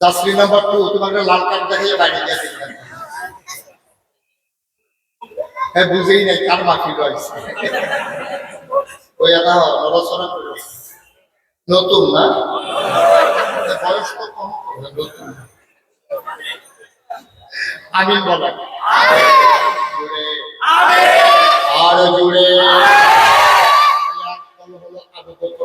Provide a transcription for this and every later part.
জাসরি number two তোমাকে লাল card দেখাইয়ে বাইরে দিবেন হ্যাঁ বুঝেই নাই কার মাফি রয়েছে। ওই এটা নড়াচড়া করো। নতুন না? বয়স তো কম। নতুন। আমিন বলেন। জুড়ে আরও জুড়ে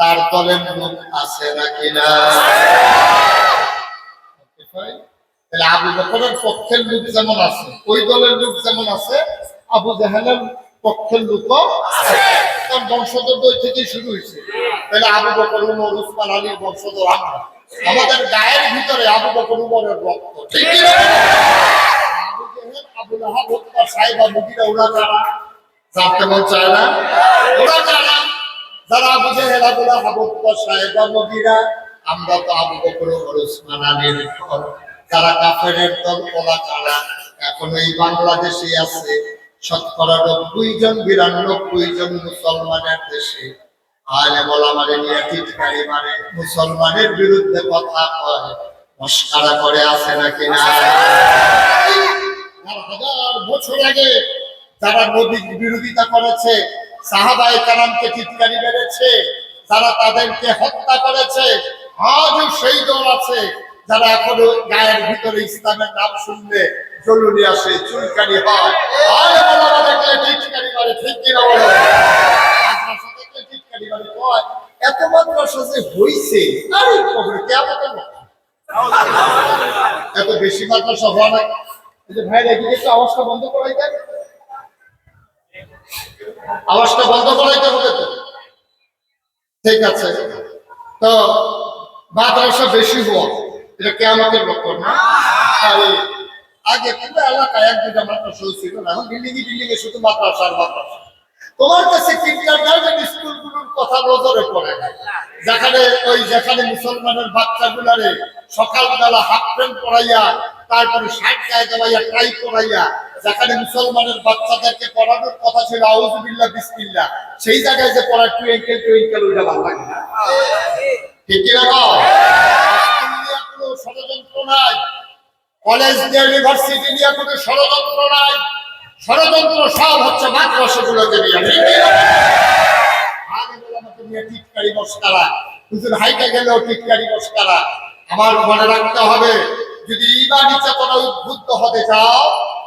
তার দলের লোক আছে নাকি না? তাহলে আবু বকরের পক্ষের লোক যেমন আছে, ওই দলের লোক যেমন আছে, আবু জাহেলের পক্ষের লোকও আছে। তার বংশধর ওই থেকেই শুরু হয়েছে। তাহলে আবু বকর উমর, উসমান আলীর বংশধর আমাদের গায়ের ভিতরে আবু বকর উমরের রক্ত, ঠিক আবু জেহেল, আবু লাহাব হত্যা সাহেবা মুদিরা ওরা যারা জানতে মন চায় না? ওরা যারা যারা আবু জেহেল আবু লাহাব হত্যা সাহেবা আমরা তো আবু বকর উসমান আলীর দল। যারা কাফেরের দল, ওরা যারা এখন এই বাংলাদেশে আছে শতকরা নব্বই জন, বিরানব্বই জন মুসলমানের দেশে। আলে বলা মানে নিয়ে মানে মুসলমানের বিরুদ্ধে কথা কয়। মস্কারা করে আছে নাকি না? হাজার বছর আগে যারা নবীর বিরোধিতা করেছে সাহাবায়ে কারামকে টিটকারি মেরেছে, যারা তাদেরকে হত্যা করেছে, আজও সেই দল আছে যারা এখনও গায়ের ভিতরে ইসলামের নাম শুনলে জলুনি আসে, চুলকানি হয়। এত মাদ্রাসা যে হইছে, আরে কেমন এত বেশি মাদ্রাসা হওয়া না। এই ভাই এদিকে একটু আওয়াজটা বন্ধ করাই দেন। আওয়াজটা বন্ধ করাইতে হবে তো। ঠিক আছে। তো মাদ্রাসা বেশি হওয়া, এটা কেমতের লক্ষণ না। আরে, আগে এক দুটা ছিল না এখন বিল্ডিং বিল্ডিং এ শুধু তোমার কাছে স্কুলগুলোর কথা নজরে পড়ে না। যেখানে ওই যেখানে মুসলমানের বাচ্চাগুলারে সকালবেলা হাফ প্যান্ট পরাইয়া, তারপরে শার্ট গায়ে দেওয়াইয়া ট্রাই পরাইয়া যেখানে মুসলমানের বাচ্চাদেরকে পড়ানোর কথা ছিল আউজুবিল্লাহ বিসমিল্লাহ। সেই জায়গায় যে পড়া টুয়েঙ্কেল টুয়েঙ্কেল ওইটা ভালো লাগে না। ঠিক কি না কও? স্কুল নিয়ে কোনো ষড়যন্ত্র নাই। কলেজ নিয়ে, ইউনিভার্সিটি নিয়ে কোনো ষড়যন্ত্র নাই। ষড়যন্ত্র সব হচ্ছে মাদ্রাসাগুলোকে নিয়ে টিটকারি মস্কারা হুজুর হাইটা গেলেও টিটকারি মস্কারা আমার মনে রাখতে হবে, যদি ইমানি চেতনা উদ্বুদ্ধ হতে চাও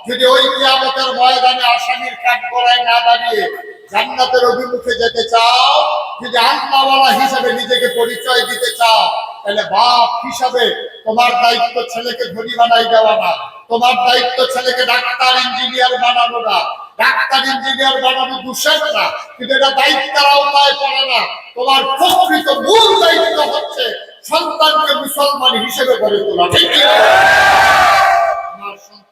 যদি ওই কিয়ামতের ময়দানে আসামির কাঠ করায় না দাঁড়িয়ে জান্নাতের অভিমুখে যেতে চাও, যদি আল্লাহওয়ালা হিসাবে নিজেকে পরিচয় দিতে চাও, তাহলে বাপ হিসাবে তোমার দায়িত্ব ছেলেকে ধনী বানাই দেওয়া না। তোমার দায়িত্ব ছেলেকে ডাক্তার, ইঞ্জিনিয়ার বানানো না। ডাক্তার, ইঞ্জিনিয়ার বানানো দুঃসাহ না। কিন্তু এটা দায়িত্বের আওতায় পড়ে না। তোমার প্রকৃত মূল দায়িত্ব হচ্ছে সন্তানকে মুসলমান হিসেবে গড়ে তোলা। ঠিক সন্তানকে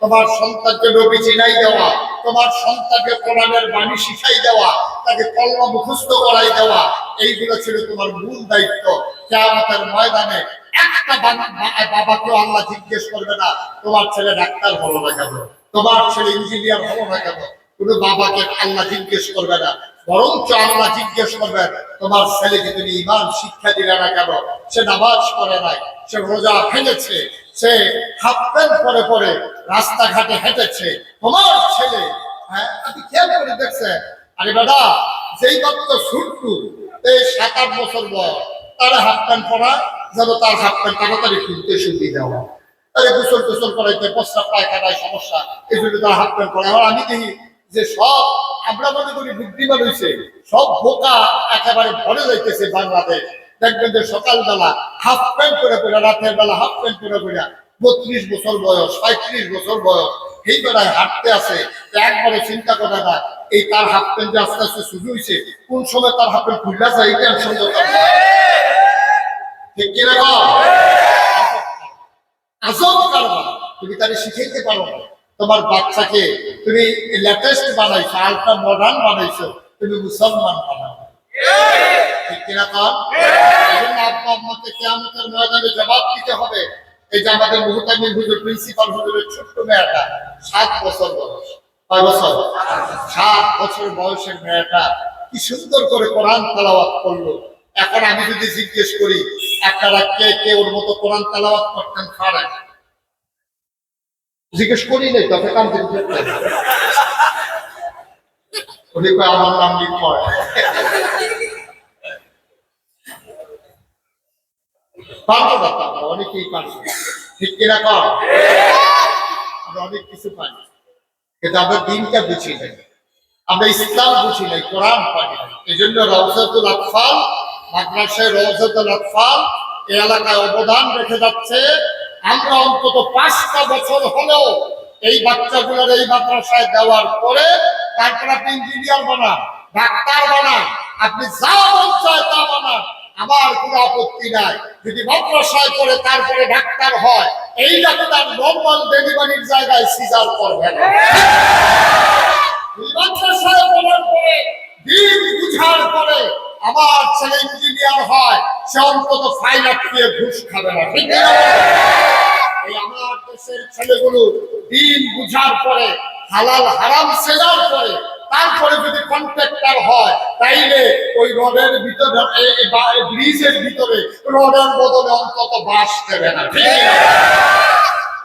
তোমার সন্তানকে নবী চিনাই দেওয়া, তোমার সন্তানকে কোরআনের বাণী শিখাই দেওয়া, তাকে মুখস্থ করাই দেওয়া, এইগুলো ছিল তোমার মূল দায়িত্ব। ময়দানে ছেলে ইঞ্জিনিয়ার বাবাকে জিজ্ঞেস করবে না জিজ্ঞেস তোমার ছেলেকে তুমি ইমান শিক্ষা দিলে না কেন? সে নামাজ পড়ে নাই, সে রোজা ভেঙেছে সে হাফ প্যান্ট পরে পরে রাস্তাঘাটে হেঁটেছে। তোমার ছেলে হ্যাঁ আপনি খেয়াল করে দেখছেন? আরে বেটা যেই মাত্র ছুট্টু এই সাত আট বছর বয়স, তারা হাফ প্যান্ট পরা যেন তার হাফ প্যান্ট তাড়াতাড়ি খুলতে সুবিধা হয়। তাহলে গোসল টোসল করাইতে প্রস্রাব পায়খানায় সমস্যা, এই জন্য তারা হাফ প্যান্ট পরে। আর আমি দেখি যে সব আমরা মনে করি বুদ্ধিমান হয়েছে সব বোকা একেবারে ভরে যাইতেছে বাংলাদেশ। দেখবেন যে সকালবেলা হাফ প্যান্ট করে পড়ে, রাতের বেলা হাফ প্যান্ট করে পড়ে, বত্রিশ বছর বয়স পঁয়ত্রিশ বছর বয়স এই বেলায় হাঁটতে তো একবারে চিন্তা করে না এই তার হাফ প্যান্ট যে আস্তে আস্তে শুরু হয়েছে, কোন সময় তার হাফ প্যান্ট খুললা যায় এই টেনশন তুমি তারে শিখাইতে পারো না। তোমার বাচ্চাকে তুমি লেটেস্ট বানাইছো আলট্রা মডার্ন বানাইছো, তুমি মুসলমান বানাও ছোট্ট মেয়েটা, সাত বছর বয়স। সাত বছর বয়সের মেয়েটা কি সুন্দর করে কোরআন তেলাওয়াত করল। এখন আমি যদি জিজ্ঞেস করি, আপনারা কে কে ওর মতো কোরআন তেলাওয়াত করতেন জিজ্ঞেস করি নাই, তবে আমার নাম লিখয় পারব না তা অনেকেই পারব ঠিক কিনা আমরা অনেক কিছু পারি কিন্তু আমরা দিনটা বুঝি নাই। আমরা ইসলাম বুঝি নাই, কোরআন পারি নাই। এই জন্য রওজাতুল আতফাল মাদ্রাসায় রওজাতুল আতফাল এই এলাকায় অবদান রেখে যাচ্ছে। আমরা অন্তত পাঁচটা বছর হলেও এই বাচ্চাগুলোর এই মাদ্রাসায় দেওয়ার পরে তারপর আপনি ইঞ্জিনিয়ার বানান, ডাক্তার বানান, আপনি যা মন চায় তা বানান। আমার কোনো আপত্তি নাই। যদি মাদ্রাসায় করে তারপরে ডাক্তার হয়, এই ডাক্তার নর্মাল ডেলিভারির জায়গায় সিজার করবে না। মাদ্রাসায় পড়ার পরে দিন বুঝার পরে আমার ছেলে ইঞ্জিনিয়ার হয়, সে অন্তত ফাইল আটকিয়ে ঘুষ খাবে না, ঠিক এই আমার দেশের ছেলেগুলো দিন বুঝার পরে হালাল হারাম সেজার পরে তারপরে যদি কন্ট্রাক্টর হয়, তাইলে ওই রডের ভিতরে ব্রিজের ভিতরে রডের বদলে অন্তত বাস দেবে না?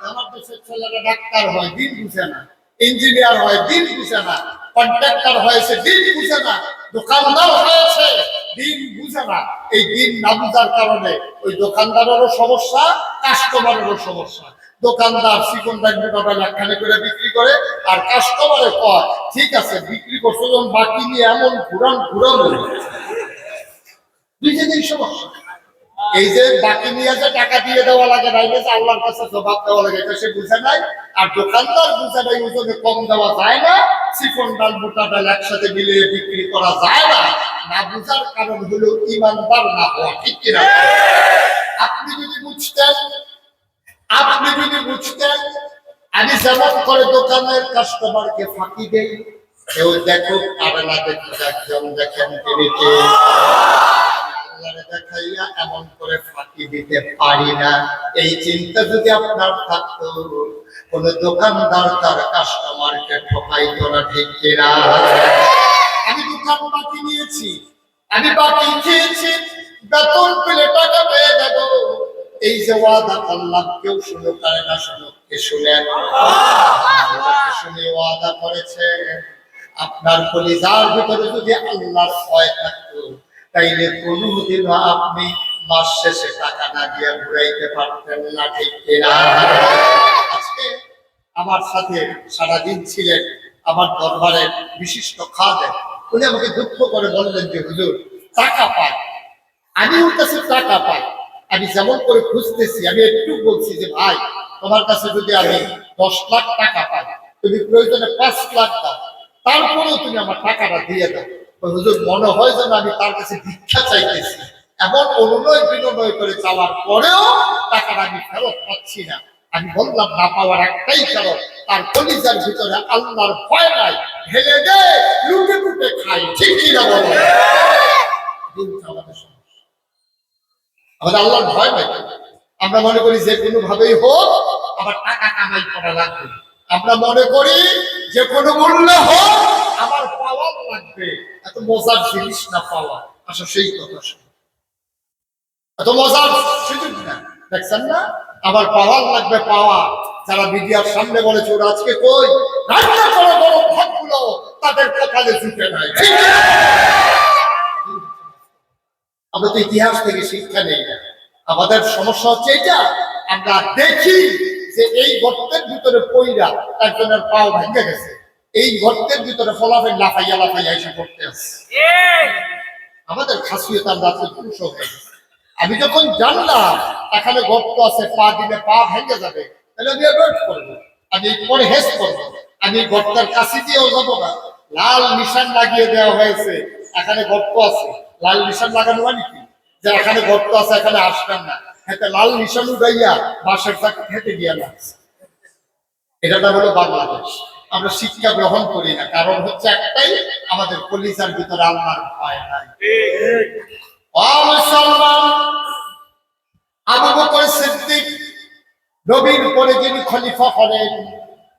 আমার দেশের ছেলেরা ডাক্তার হয়, দিন বুঝে না। ইঞ্জিনিয়ার হয়, দিন বুঝে না। কন্ট্রাক্টর হয়েছে দিন বুঝে না। দোকানদার হয়েছে দিন বুঝে না। এই দিন না বুঝার কারণে ওই দোকানদারেরও সমস্যা কাস্টমারেরও সমস্যা। দোকানদার চিকন ডাকবে লাখানে করে বিক্রি করে, আর কাস্টমারে কয়, ঠিক আছে, বিক্রি করছ, যখন বাকি নিয়ে এমন ঘুরান ঘুরান দুইজনেই সমস্যা। এই যে বাকি নিয়ে যে টাকা দিয়ে দেওয়া লাগে না এই যে আল্লাহর কাছে জবাব দেওয়া লাগে, এটা সে বুঝে নাই। আর দোকানদার বুঝে নাই, ওজনে কম দেওয়া যায় না, চিকন ডাল, মোটা ডাল একসাথে মিলিয়ে বিক্রি করা যায় না। না বুঝার কারণ হলো ইমানদার না হওয়া, ঠিক কিনা? আপনি যদি বুঝতেন আপনি যদি বুঝতেন আমি যেমন করে দোকানের কাস্টমারকে ফাঁকি দেই, কেউ দেখো আর না দেখেন দেখাইয়া এমন করে ফাঁকি দিতে পারি না। এই চিন্তা যদি আপনার থাকতো, কোন দোকানদার তার কাস্টমারকে আমি দোকান বাকি নিয়েছি, আমি বাকি খেয়েছি, বেতন পেলে টাকা পেয়ে দেব এই যে ওয়াদা আল্লাহ কেউ শুনুক আর না শুনুক কে শুনেন শুনে ওয়াদা করেছে। আপনার কলিজার ভিতরে যদি আল্লাহর ভয় থাকতো তাইলে কোনদিন আপনি মাস শেষে টাকা না দিয়ে ঘুরাইতে পারতেন না ঠিক কিনা? আজকে আমার সাথে সারাদিন ছিলেন আমার দরবারের বিশিষ্ট খাদেন উনি আমাকে দুঃখ করে বললেন যে হুজুর টাকা পাই আমি ওর কাছে টাকা পাই। আমি যেমন করে খুঁজতেছি আমি একটু বলছি যে ভাই তোমার কাছে যদি আমি দশ লাখ টাকা পাই তুমি প্রয়োজনে পাঁচ লাখ দাও তারপরেও তুমি আমার টাকাটা দিয়ে দাও। হুজুর মনে হয় যেন আমি তার কাছে ভিক্ষা চাইতেছি। এমন অনুনয় বিনয় করে চাওয়ার পরেও টাকাটা আমি ফেরত পাচ্ছি না। আমি বললাম না পাওয়ার একটাই কারণ তার কলিজার ভিতরে আল্লাহর ভয় নাই ঢেলে দে লুটে লুটে খাই। ঠিক কিনা বলো? আমাদের আমাদের আল্লাহর ভয় পাই আমরা মনে করি যে কোনো ভাবেই হোক আমার টাকা কামাই করা লাগবে। আমরা মনে করি যে কোনো মূল্য হোক আমার পাওয়ার লাগবে। এত মজার জিনিস না পাওয়া। আসলে সেই কথা শুনে। এত মজার সুযোগ না। দেখছেন না? আমার পাওয়ার লাগবে, পাওয়া। যারা মিডিয়ার সামনে বলেছে, ওরা আজকে কই? রান্না করে বড় ভাতগুলো তাদের কপালে জুটে নাই? আমরা তো ইতিহাস থেকে শিক্ষা নেই। না আমাদের সমস্যা হচ্ছে এটা আমরা দেখি যে এই গর্তের ভিতরে পইরা একজনের পাও ভেঙে গেছে। এই গর্তের ভিতরে ফলাফল লাফাইয়া লাফাইয়া এসে করতে আসছে আমাদের খাসিয়ত আমরা ধ্বংস হয়ে আমি যখন জানলাম এখানে গর্ত আছে পা দিলে পা ভেঙে যাবে তাহলে আমি অ্যাভয়েড করব। আমি পরে হেস করব। আমি গর্তের কাছে দিয়েও যাব না। লাল নিশান লাগিয়ে দেওয়া হয়েছে। এখানে গর্ত আছে। লাল নিশান লাগানো মানে কি যে এখানে গর্ত আছে, এখানে আসবেন না। হাতে লাল নিশান উঠাইয়া বাঁশের চাকা হেঁটে গিয়ে লাগছে এটা হলো বাংলাদেশ। আমরা শিক্ষা গ্রহণ করি না। কারণ হচ্ছে একটাই, আমাদের কলিজার ভিতরে আল্লাহর ভয় নাই। মুসলমান, আবু বকর সিদ্দিক নবীর পরে যিনি খলিফা হলেন,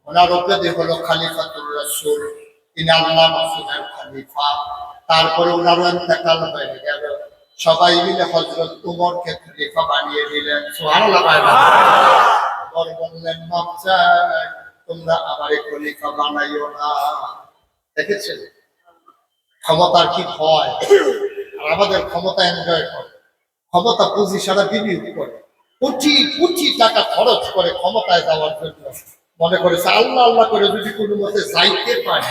ওনার উপাধি হলো খালিফাতুর রাসূল। তিনি আল্লাহ রাসূলের খলিফা। তারপরে ওনারও ইন্তেকাল হয়ে গেল। সবাই মিলে হযরত উমরকে খলিফা বানিয়ে দিলেন। সুবহানাল্লাহ বললেন মাপ চাই, তোমরা আমারে খলিফা বানাইও না। দেখেছেন? ক্ষমতার কি হয় আর আমাদের ক্ষমতা এনজয় করে। ক্ষমতা পুঁজি সারা বিনিয়োগ করে। কোটি কোটি টাকা খরচ করে ক্ষমতায় যাওয়ার জন্য মনে করেছে, আল্লাহ আল্লাহ করে যদি কোনো মতে যাইতে পারে।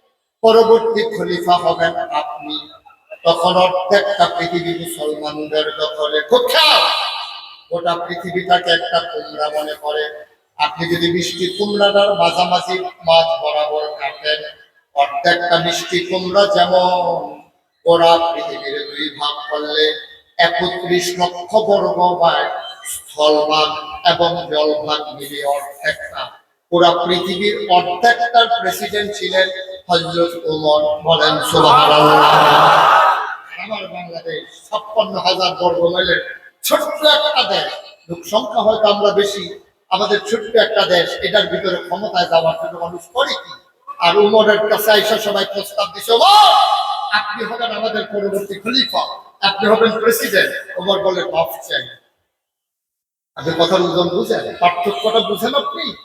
পরবর্তী খলিফা হবেন আপনি। তখন অর্ধেকটা পৃথিবী মুসলমানদের দখলে। খেয়াল! গোটা পৃথিবীটাকে একটা কুমড়া মনে করে। আপনি যদি মিষ্টি কুমড়াটার মাঝামাঝি মাছ বরাবর কাটেন, অর্ধেকটা মিষ্টি কুমড়া যেমন ওরা পৃথিবীর দুই ভাগ করলে একত্রিশ লক্ষ বর্গ মাইল স্থলভাগ এবং জলভাগ মিলিয়ে অর্ধেকটা। পুরা পৃথিবীর অর্ধেকটার প্রেসিডেন্ট ছিলেন হজরত উমর বলেন আমার বাংলাদেশ ছাপ্পান্ন হাজার বর্গ মাইলের ছোট্ট একটা দেশ। লোক সংখ্যা হয়তো আমরা বেশি। আমাদের ছোট্ট একটা দেশ এটার ভিতরে ক্ষমতায় যাওয়ার জন্য মানুষ করে কি? আর উমরের কাছে আইসা সবাই প্রস্তাব দিছে "ওমর, আপনি হবেন আমাদের পরবর্তী খলিফা আপনি হবেন প্রেসিডেন্ট। ওমর বলে মাফ চাই। আপনি কথা বুঝেন বুঝেন? পার্থক্যটা বুঝেন আপনি?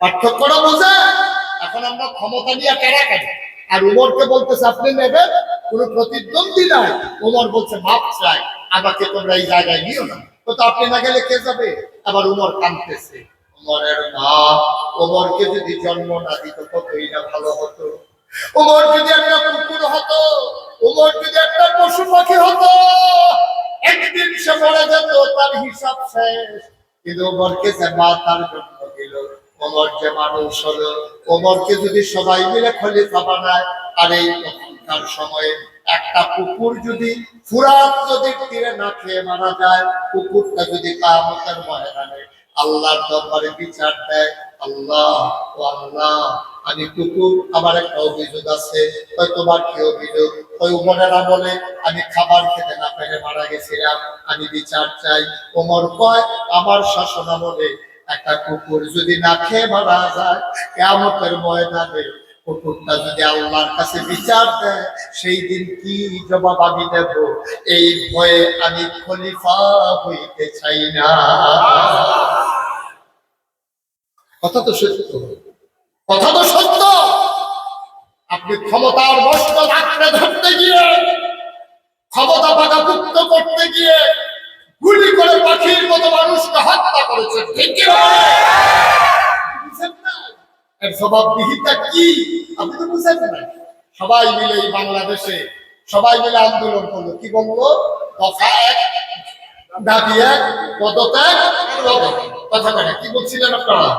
পার্থক্যটা বুঝেন? এখন আমরা ক্ষমতা নিয়ে কারাকারি আর উমরকে বলতেছে, আপনি নেবেন, কোনো প্রতিদ্বন্দ্বী নাই। উমর বলছে, মাপ চাই, আমাকে তোমরা এই জায়গায় নিও না। তো আপনি না গেলে কে যাবে? আবার উমর কাঁদতেছে। উমরের মা যদি জন্ম না দিত, কতই না ভালো হতো। উমর যদি একটা কুকুর হতো, উমর যদি একটা পশু পাখি হতো, একদিন সে মরে যেত, তার হিসাব শেষ। কিন্তু ওমরকে যে মা, তার দিল ওমর যে মানুষ হলো ওমরকে যদি সবাই মিলে খলিফা বানায়, আর এই তখনকার সময়ে একটা কুকুর যদি ফুরাত নদীর তীরে না খেয়ে মারা যায়, কুকুরটা যদি কামতের ময়দানে আল্লাহর দরবারে বিচার দেয়, আল্লাহ, ও আল্লাহ, আমি কুকুর, আমার একটা অভিযোগ আছে ওই তোমার কি অভিযোগ? ওই উমরের বলে, আমি খাবার খেতে না পেরে মারা গেছিলাম, আমি বিচার চাই। ওমর কয়, আমার শাসন আমলে একটা কুকুর যদি না খেয়ে মারা যায় কেমতের ময়দানে কুকুরটা যদি আল্লাহর কাছে বিচার দেয়, সেই দিন কি জবাব আমি দেব? এই ভয়ে আমি খলিফা হইতে চাই না। কথা তো সত্য। কথা তো সত্য। আপনি ক্ষমতার আঁকড়ে ধরতে গিয়ে কি? আপনি তো বুঝেন না সবাই মিলে এই বাংলাদেশে, সবাই মিলে আন্দোলন করল। কি বলল? দফা এক, দাবি এক, পদত্যাগ পদত্যাগ। কথা কি বলছিলেন আপনারা?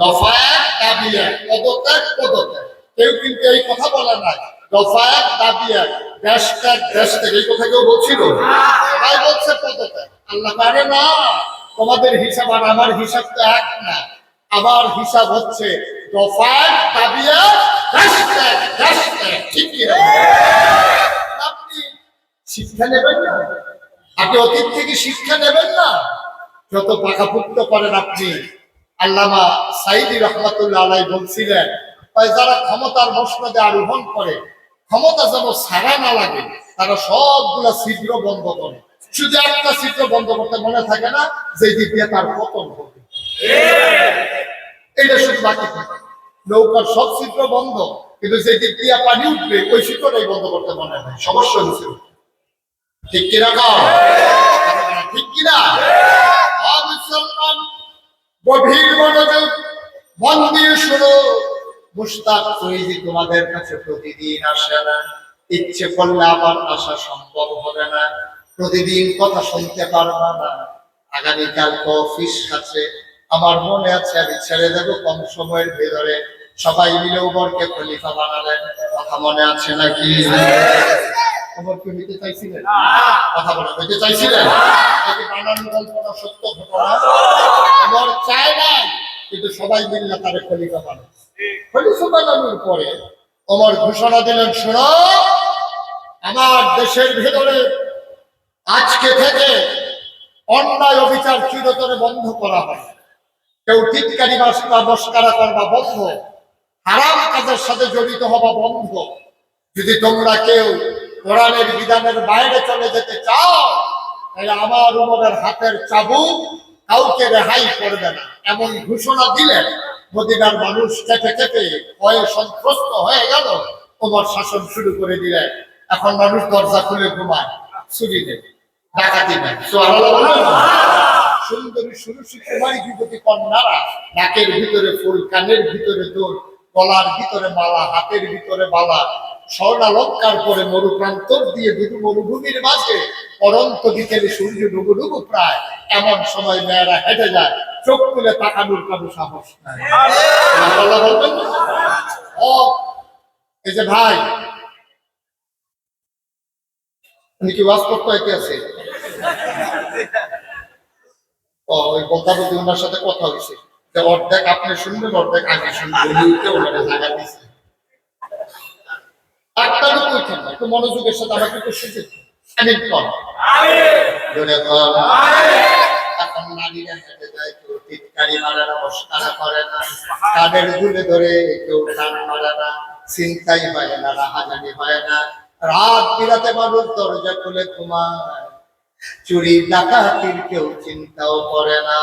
দফা এক, দাবি এক, পদত্যাগ পদত্যাগ। কেউ কিন্তু এই কথা বলে নাই। দফা এক, দাবি এক, দেশ ত্যাগ দেশ ত্যাগ, এই কথা কেউ বলছিল? সবাই বলছে পদত্যাগ। আল্লাহ পারে না। তোমাদের হিসাব আর আমার হিসাব তো এক না। আমার হিসাব হচ্ছে আপনি থেকে নেবেন না? যত সাইদি যারা ক্ষমতার মসনদে আরোহণ করে, ক্ষমতা যেন সারা না লাগে, তারা সবগুলা ছিদ্র বন্ধ করে। শুধু একটা ছিদ্র বন্ধ করতে মনে থাকে না যে দিক দিয়ে তার পতন হবে এইটা শুধু বাকি থাকে? নৌকার সব ছিদ্র বন্ধ, কিন্তু সেই যে ক্রিয়া পানি উঠবে, ওই ছিদ্রটাই বন্ধ করতে মনে হয়। সমস্যা হয়েছিল ঠিক কিনা? ঠিক কিনা? গভীর মনোযোগ, মন দিয়ে শোনো। মুস্তাক তৈরি তোমাদের কাছে প্রতিদিন আসে না, ইচ্ছে করলে আবার আসা সম্ভব হবে না। প্রতিদিন কথা শুনতে পারবা না। আগামীকাল অফিস আছে আমার মনে আছে আমি ছেড়ে দেবো কম সময়ের ভেতরে। সবাই মিলে উমরকে খলিফা বানালেন। কথা মনে আছে নাকি? হইতে চাইছিলেন? কথা বলা হইতে চাইছিলেন? এটি বানানো সত্য ঘটনা। আমার চায় নাই কিন্তু সবাই মিলে তারে খলিফা বানান খলিফা বানানোর পরে ঘোষণা দিলেন শোনো আমার দেশের ভেতরে আজকে থেকে অন্যায় অবিচার চিরতরে বন্ধ করা হয়। কেউ টিটকারি বা মস্কারা করবা বন্ধ। হারাম কাজের সাথে জড়িত হওয়া বন্ধ। যদি তোমরা কেউ কোরআনের বিধানের বাইরে চলে যেতে চাও, তাহলে আমার উমরের হাতের চাবুক কাউকে রেহাই করবে না। এমন ঘোষণা দিলেন মদিনার মানুষ কেটে কেটে ভয়ে সন্ত্রস্ত হয়ে গেল। ওমর শাসন শুরু করে দিলেন। এখন মানুষ দরজা খুলে ঘুমায় চুরি নেই ডাকাতি নেই সুবহানাল্লাহ। সুরুষি কুমারী যুবতী কন্যারা নাকের ভিতরে ফুল কানের ভিতরে দোল গলার ভিতরে মালা হাতের ভিতরে মালা স্বর্ণালঙ্কার পরে মরুপ্রান্তর দিয়ে দুটো মরুভূমির মাঝে অনন্ত বিকেলে সূর্য ডুবু ডুবু প্রায় এমন সময় মেয়েরা হেঁটে যায় চোখ তুলে তাকানোর কারও সাহস নাই এই যে ভাই কি ওয়াজ করতে আছে? ওই বলতে ওনার সাথে কথা হয়েছে অর্ধেক আপনি শুনবেন, অর্ধেক আগে শুনবেন জায়গা দিচ্ছে একটা লোক না, একটু মনোযোগের সাথে আমাকে একটু আমি কর এখন হেঁটে যায়, কেউ না। না দুলে ধরে কেউ না। চিন্তাই হয় না হয় না। রাত বিরাতে মানুষ দরজা খুলে ঘুমায়। চুরি ডাকাতির কেউ চিন্তাও করে না।